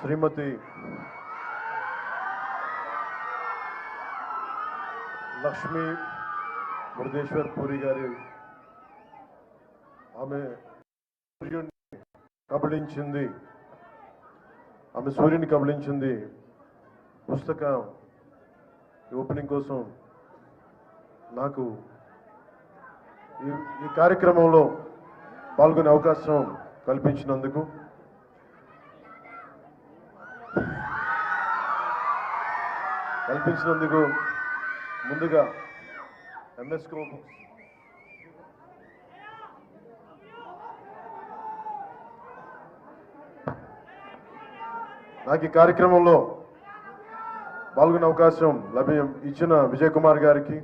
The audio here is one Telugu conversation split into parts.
శ్రీమతి లక్ష్మి మృదేశ్వర్ పూరి గారి ఆమె సూర్యుడిని కబళించింది. ఆమె సూర్యుని కబళించింది. పుస్తకం ఓపెనింగ్ కోసం నాకు ఈ ఈ కార్యక్రమంలో పాల్గొనే అవకాశం కల్పించినందుకు కల్పించినందుకు ముందుగా ఎంఎస్కో నాకు ఈ కార్యక్రమంలో పాల్గొనే అవకాశం లభ్యం ఇచ్చిన విజయ్ కుమార్ గారికి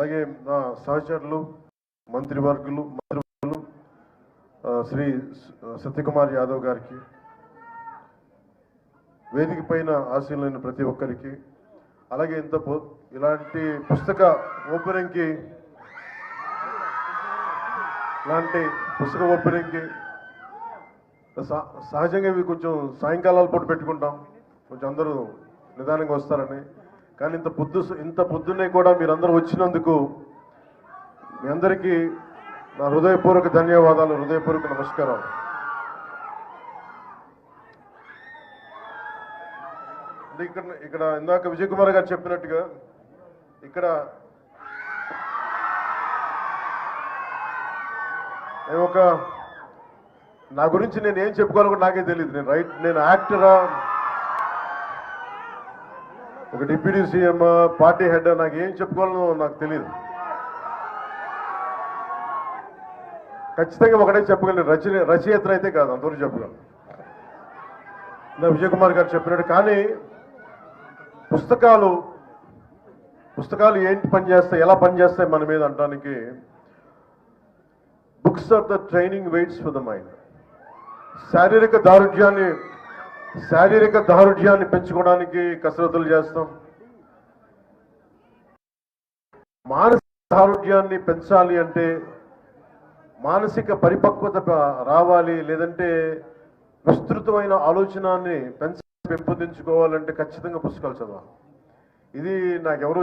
అలాగే నా సహచరులు మంత్రివర్గులు మంత్రివర్గులు శ్రీ సత్యకుమార్ యాదవ్ గారికి వేదిక పైన ఆశీలైన ప్రతి ఒక్కరికి అలాగే ఇంత ఇలాంటి పుస్తక ఓపెనింగ్కి ఇలాంటి పుస్తక ఓపెనింగ్కి సహ- సహజంగా ఇవి కొంచెం సాయంకాలాల పూట పెట్టుకుంటాం. కొంచెం అందరూ నిదానంగా వస్తారని కానీ ఇంత పొద్దు ఇంత పొద్దున్నే కూడా మీరందరూ వచ్చినందుకు మీ అందరికీ నా హృదయపూర్వక ధన్యవాదాలు హృదయపూర్వక నమస్కారం ఇక్కడ ఇక్కడ ఇందాక విజయ్ కుమార్ గారు చెప్పినట్టుగా ఇక్కడ నేను ఒక నా గురించి నేను ఏం చెప్పుకోవాలో నాకే తెలియదు నేను రైట్ నేను యాక్టరా ఒక డిప్యూటీ సీఎం పార్టీ హెడ్ నాకు ఏం చెప్పుకోవాలో నాకు తెలియదు ఖచ్చితంగా ఒకటే చెప్పగలను రచన రచయితలు అయితే కాదు అందరూ చెప్పగలను. నా విజయ్ కుమార్ గారు చెప్పినట్టు కానీ పుస్తకాలు పుస్తకాలు ఏంటి పనిచేస్తాయి ఎలా పనిచేస్తాయి మన మీద అంటానికి books of the training weights for the mind. శారీరక దారుఢ్యాన్ని శారీరక దారుఢ్యాన్ని పెంచుకోవడానికి కసరత్తులు చేస్తాం. మానసిక దారుఢ్యాన్ని పెంచాలి అంటే మానసిక పరిపక్వత రావాలి లేదంటే విస్తృతమైన ఆలోచనాన్ని పెంచ పెంపొందించుకోవాలంటే ఖచ్చితంగా పుస్తకాలు చదవాలి. ఇది నాకెవరో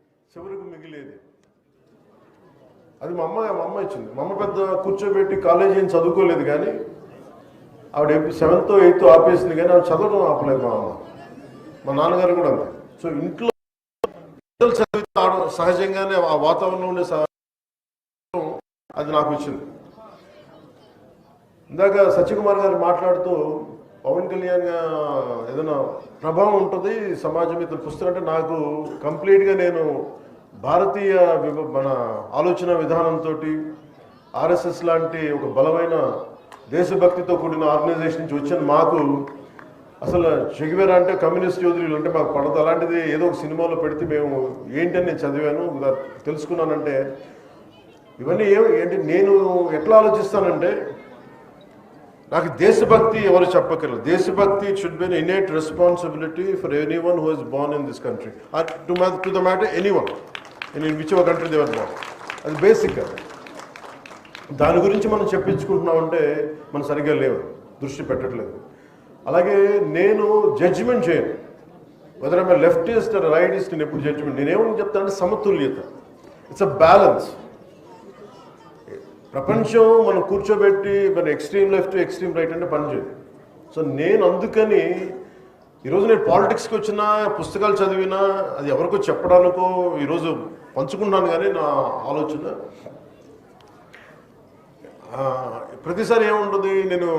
చివరికి మిగిలేది. అది మా అమ్మ మా అమ్మ ఇచ్చింది. మా అమ్మ పెద్ద కూర్చోబెట్టి కాలేజీ ఏం చదువుకోలేదు కానీ ఆవిడ సెవెంత్ ఎయిత్ ఆపేసింది కానీ ఆవిడ చదవడం ఆపలేదు మా అమ్మ. మా నాన్నగారు కూడా అంతే. సో ఇంట్లో పిల్లలు చదివితే సహజంగానే ఆ వాతావరణం ఉండే అది నాకు వచ్చింది ఇందాక సత్యకుమార్ గారు మాట్లాడుతూ పవన్ కళ్యాణ్ ఏదైనా ప్రభావం ఉంటుంది సమాజం మీద పుస్తకం అంటే నాకు కంప్లీట్గా నేను భారతీయ విభ- మన ఆలోచన విధానంతో ఆర్ఎస్ఎస్ లాంటి ఒక బలమైన దేశభక్తితో కూడిన ఆర్గనైజేషన్ నుంచి వచ్చిన. మాకు అసలు చెగివేరా అంటే కమ్యూనిస్ట్ యోధులు అంటే మాకు పడదు. అలాంటిది ఏదో ఒక సినిమాలో పెడితే మేము ఏంటని నేను చదివాను. తెలుసుకున్నానంటే ఇవన్నీ ఏం ఏంటి నేను ఎట్లా ఆలోచిస్తానంటే నాకు దేశభక్తి ఎవరు చెప్పక్కర్లేదు. దేశభక్తి should be innate responsibility for anyone who is born in this country to to the matter anyone in whichever country they're born అది బేసిక్ దాని గురించి మనం చెప్పించుకుంటున్నామంటే మనం సరిగ్గా లేవు. దృష్టి పెట్టట్లేదు. అలాగే నేను జడ్జిమెంట్ చేయను. వెదర్ ఐమ్ లెఫ్టిస్ట్ రైటిస్ట్ నేను ఎప్పుడు జడ్జిమెంట్ నేనేమని చెప్తానంటే సమతుల్యత. ఇట్స్ అ బ్యాలెన్స్ ప్రపంచం మనం కూర్చోబెట్టి మన ఎక్స్ట్రీమ్ లెఫ్ట్ ఎక్స్ట్రీమ్ రైట్ అంటే పనిచేయదు సో నేను అందుకని ఈరోజు నేను పాలిటిక్స్కి వచ్చిన పుస్తకాలు చదివినా అది ఎవరికో చెప్పడానికో ఈరోజు పంచుకున్నాను కానీ నా ఆలోచన ప్రతిసారి ఏముంటుంది నేను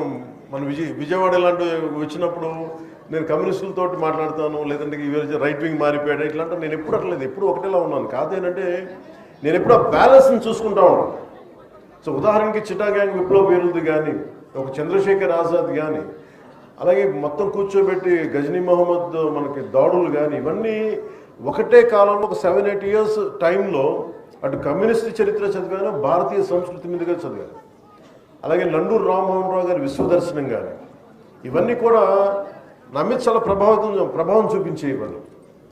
మన విజయ విజయవాడ ఇలాంటి వచ్చినప్పుడు నేను కమ్యూనిస్టులతో మాట్లాడతాను లేదంటే ఈ రైట్ వింగ్ మారిపోయాడు ఇట్లాంటి నేను ఎప్పుడు అట్లేదు ఎప్పుడు ఒకటేలా ఉన్నాను. కాదేంటంటే నేను ఎప్పుడు ఆ బ్యాలెన్స్ని చూసుకుంటా ఉన్నాను సో ఉదాహరణకి చిటా గ్యాంగ్ విప్లవ వీరులది కానీ ఒక చంద్రశేఖర్ ఆజాద్ కానీ అలాగే మొత్తం కూర్చోబెట్టి గజనీ మహమ్మద్ మనకి దాడులు కానీ ఇవన్నీ ఒకటే కాలంలో ఒక సెవెన్ ఎయిట్ ఇయర్స్ టైంలో అటు కమ్యూనిస్ట్ చరిత్ర చదివాను భారతీయ సంస్కృతి మీదుగా చదివాను. అలాగే నండూరు రామ్మోహన్ రావు గారి విశ్వదర్శనం కానీ ఇవన్నీ కూడా నా మీద చాలా ప్రభావితం ప్రభావం చూపించే ఇవన్నీ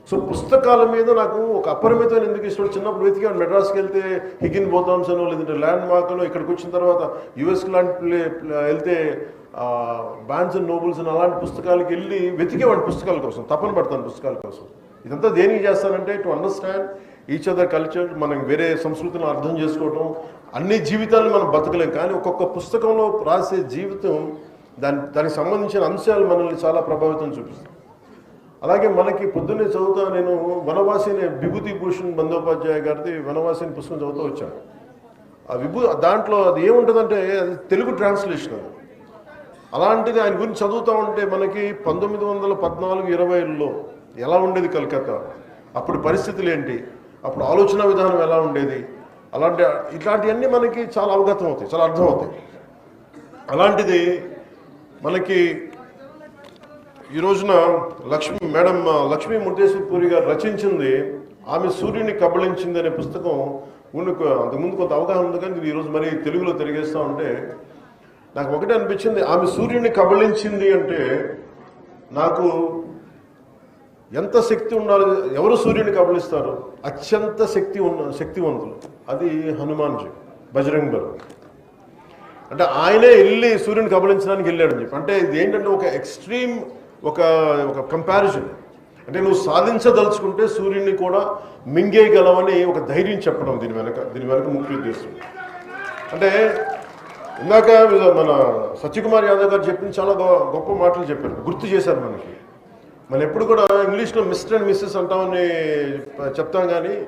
సో పుస్తకాల మీద నాకు ఒక అపరిమితమైన ఎందుకు ఇష్టం? చిన్నప్పుడు వెతికాను మెడ్రాస్కి వెళ్తే హిగిన్ బోతామ్స్ అనో లేదంటే ల్యాండ్ మార్క్లో ఇక్కడికి వచ్చిన తర్వాత యుఎస్ లాంటి ప్లే వెళ్తే బ్యాన్స్ అండ్ నోబుల్స్ అని అలాంటి పుస్తకాలకి వెళ్ళి వెతికేవాడి పుస్తకాల కోసం తపన పడతాను పుస్తకాల కోసం. ఇదంతా దేనికి చేస్తానంటే to understand each other culture మనం వేరే సంస్కృతిని అర్థం చేసుకోవటం అన్ని జీవితాలను మనం బతకలేం. కానీ ఒక్కొక్క పుస్తకంలో రాసే జీవితం దాని దానికి సంబంధించిన అంశాలు మనల్ని చాలా ప్రభావితం చూపిస్తాయి అలాగే మనకి పొద్దున్నే చదువుతా నేను వనవాసిని విభూతి భూషణ్ బందోపాధ్యాయ గారిది వనవాసిని పుస్తకం చదువుతూ వచ్చాను. ఆ విభూ దాంట్లో అది ఏముంటుందంటే అది తెలుగు ట్రాన్స్లేషన్ అది. అలాంటిది ఆయన గురించి చదువుతూ ఉంటే మనకి పంతొమ్మిది వందల పద్నాలుగు ఇరవైలో ఎలా ఉండేది కలకత్తా? అప్పుడు పరిస్థితులు ఏంటి? అప్పుడు ఆలోచన విధానం ఎలా ఉండేది? అలాంటి ఇట్లాంటివన్నీ మనకి చాలా అవగతం అవుతాయి చాలా అర్థం అవుతాయి. అలాంటిది మనకి ఈ రోజున లక్ష్మి మేడం లక్ష్మీ ముర్తేశ్వర పూరి గారు రచించింది ఆమె సూర్యుని కబళించింది అనే పుస్తకం ముందు అంతకుముందు కొంత అవగాహన ఉంది కానీ ఇది ఈరోజు మరి తెలుగులో తిరిగేస్తా ఉంటే నాకు ఒకటే అనిపించింది ఆమె సూర్యుని కబళించింది అంటే నాకు ఎంత శక్తి ఉండాలి ఎవరు సూర్యుని కబళిస్తారు? అత్యంత శక్తి ఉన్న శక్తివంతులు. అది హనుమాన్జీ బజరంగ్ బల్. అంటే ఆయనే వెళ్ళి సూర్యుని కబళించడానికి వెళ్ళాడని చెప్పి. అంటే ఇది ఏంటంటే ఒక ఎక్స్ట్రీమ్ ఒక ఒక కంపారిజన్ అంటే నువ్వు సాధించదలుచుకుంటే సూర్యుడిని కూడా మింగేయగలవని ఒక ధైర్యం చెప్పడం దీని వెనక దీని వెనక ముఖ్య ఉద్దేశం. అంటే ఇందాక మన సత్యకుమార్ యాదవ్ గారు చెప్పిన చాలా గొ- గొప్ప మాటలు చెప్పారు. గుర్తు చేశారు మనకి. మనం ఎప్పుడు కూడా ఇంగ్లీష్లో మిస్టర్ అండ్ మిస్సెస్ అంటామని చెప్తాం కానీ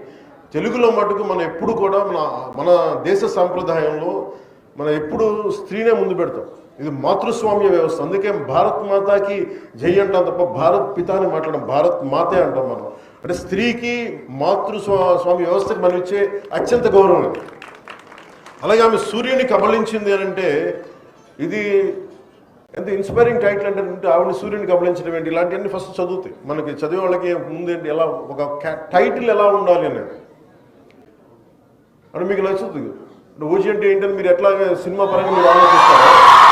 తెలుగులో మటుకు మనం ఎప్పుడు కూడా మన మన దేశ సాంప్రదాయంలో మనం ఎప్పుడు స్త్రీనే ముందు పెడతాం. ఇది మాతృస్వామ్య వ్యవస్థ. అందుకే భారత్ మాతాకి జై అంటాం తప్ప భారత్ పిత అని మాట్లాడడం భారత్ మాతే అంటాం మనం. అంటే స్త్రీకి మాతృస్వా స్వామి వ్యవస్థకి మనం ఇచ్చే అత్యంత గౌరవం అలాగే ఆమె సూర్యుని కబలించింది అని అంటే ఇది ఎంత ఇన్స్పైరింగ్ టైటిల్ అంటే ఆవిడ సూర్యుని కబలించడం ఏంటి? ఇలాంటివన్నీ ఫస్ట్ చదువుతాయి. మనకి చదివే వాళ్ళకి ముందేంటి? ఎలా ఒక టైటిల్ ఎలా ఉండాలి అనేది. అంటే మీకు నచ్చుతుంది. ఓజీ అంటే ఏంటని మీరు ఎట్లా సినిమా పరంగా మీరు ఆలోచిస్తారు?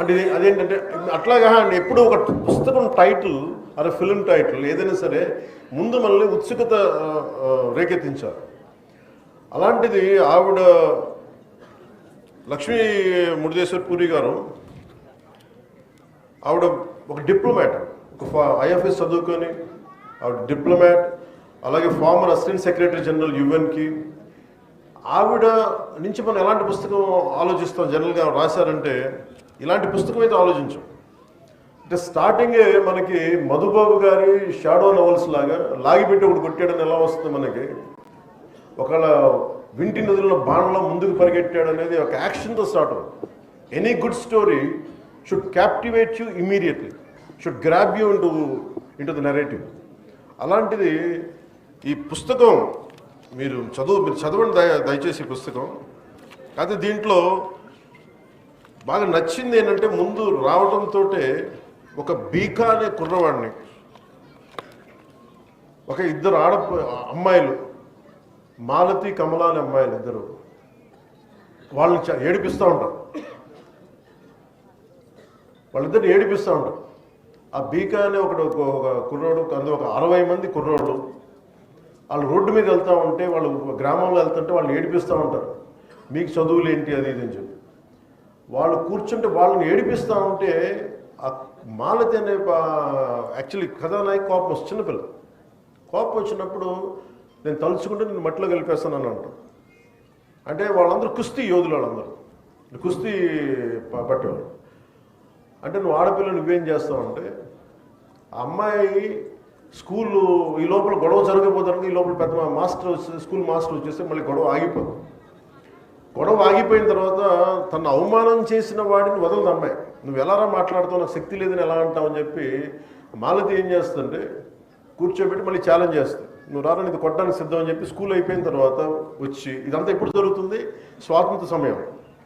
అంటే ఇది- అదేంటంటే అట్లాగా అండి ఎప్పుడు ఒక పుస్తకం టైటిల్ అదే ఫిల్మ్ టైటిల్ ఏదైనా సరే ముందు మనల్ని ఉత్సుకత రేకెత్తించారు రేకెత్తించాలి. అలాంటిది ఆవిడ లక్ష్మీ మురుదేశ్వర్ పూరి గారు ఆవిడ ఒక డిప్లొమాట్ ఒక ఐఎఫ్ఎస్ చదువుకొని ఆవిడ డిప్లొమాట్ అలాగే ఫార్మర్ అసిస్టెంట్ సెక్రటరీ జనరల్ యుఎన్కి ఆవిడ నుంచి మనం ఎలాంటి పుస్తకం ఆలోచిస్తాం? జనరల్గా రాశారంటే ఇలాంటి పుస్తకం అయితే ఆలోచించాం. అంటే స్టార్టింగే మనకి మధుబాబు గారి షాడో నవల్స్ లాగా లాగిపెట్టి ఒకటి కొట్టాడని ఎలా వస్తుంది మనకి? ఒకవేళ వింటి నదుల్లో బాణంలో ముందుకు పరిగెట్టాడు అనేది ఒక యాక్షన్తో స్టార్ట్ అవుతుంది any good story should captivate you immediately should grab you into into the narrative అలాంటిది ఈ పుస్తకం మీరు చదువు మీరు చదవండి దయ దయచేసి పుస్తకం. అయితే దీంట్లో బాగా నచ్చింది ఏంటంటే ముందు రావడంతో ఒక బీకా అనే కుర్రవాడిని. ఒక ఇద్దరు ఆడ అమ్మాయిలు మాలతి కమల అనే అమ్మాయిలు ఇద్దరు. వాళ్ళు ఏడిపిస్తూ ఉంటారు. వాళ్ళిద్దరు ఏడిపిస్తూ ఉంటారు. ఆ బీకా అనే ఒకడు ఒక ఒక కుర్రోడు అందులో ఒక అరవై మంది కుర్రోడు వాళ్ళు రోడ్డు మీద వెళ్తూ ఉంటే వాళ్ళు గ్రామంలో వెళ్తుంటే వాళ్ళు ఏడిపిస్తూ ఉంటారు. మీకు చదువులు ఏంటి అది ఇది అని చెప్పి. వాళ్ళు కూర్చుంటే వాళ్ళని ఏడిపిస్తూ ఉంటే ఆ మాలతి అనే యాక్చువల్లీ కథానాయకు కోపం వస్తుంది చిన్నపిల్ల. కోపం వచ్చినప్పుడు నేను తలుచుకుంటే నేను మట్టిలో కలిపేస్తానని అంటాను అంటే వాళ్ళందరూ కుస్తీ యోధులు వాళ్ళందరూ. కుస్తీ పట్టేవాళ్ళు. అంటే నువ్వు ఆడపిల్ల నువ్వేం చేస్తావు అంటే అమ్మాయి స్కూల్ ఈ లోపల గొడవ జరగబోతానికి ఈ లోపల పెద్ద మాస్టర్ స్కూల్ మాస్టర్ వచ్చేస్తే మళ్ళీ గొడవ ఆగిపోతుంది గొడవ ఆగిపోయిన తర్వాత తన అవమానం చేసిన వాడిని వదలదు అమ్మాయి. నువ్వు ఎలారా మాట్లాడుతావు? నాకు శక్తి లేదని ఎలా అంటావు? అని చెప్పి మాలతి ఏం చేస్తుంటే కూర్చోబెట్టి మళ్ళీ ఛాలెంజ్ చేస్తుంది. నువ్వు రారా ఇది కొట్టడానికి సిద్ధం అని చెప్పి స్కూల్ అయిపోయిన తర్వాత వచ్చి ఇదంతా ఎప్పుడు జరుగుతుంది? స్వాతంత్ర సమయం.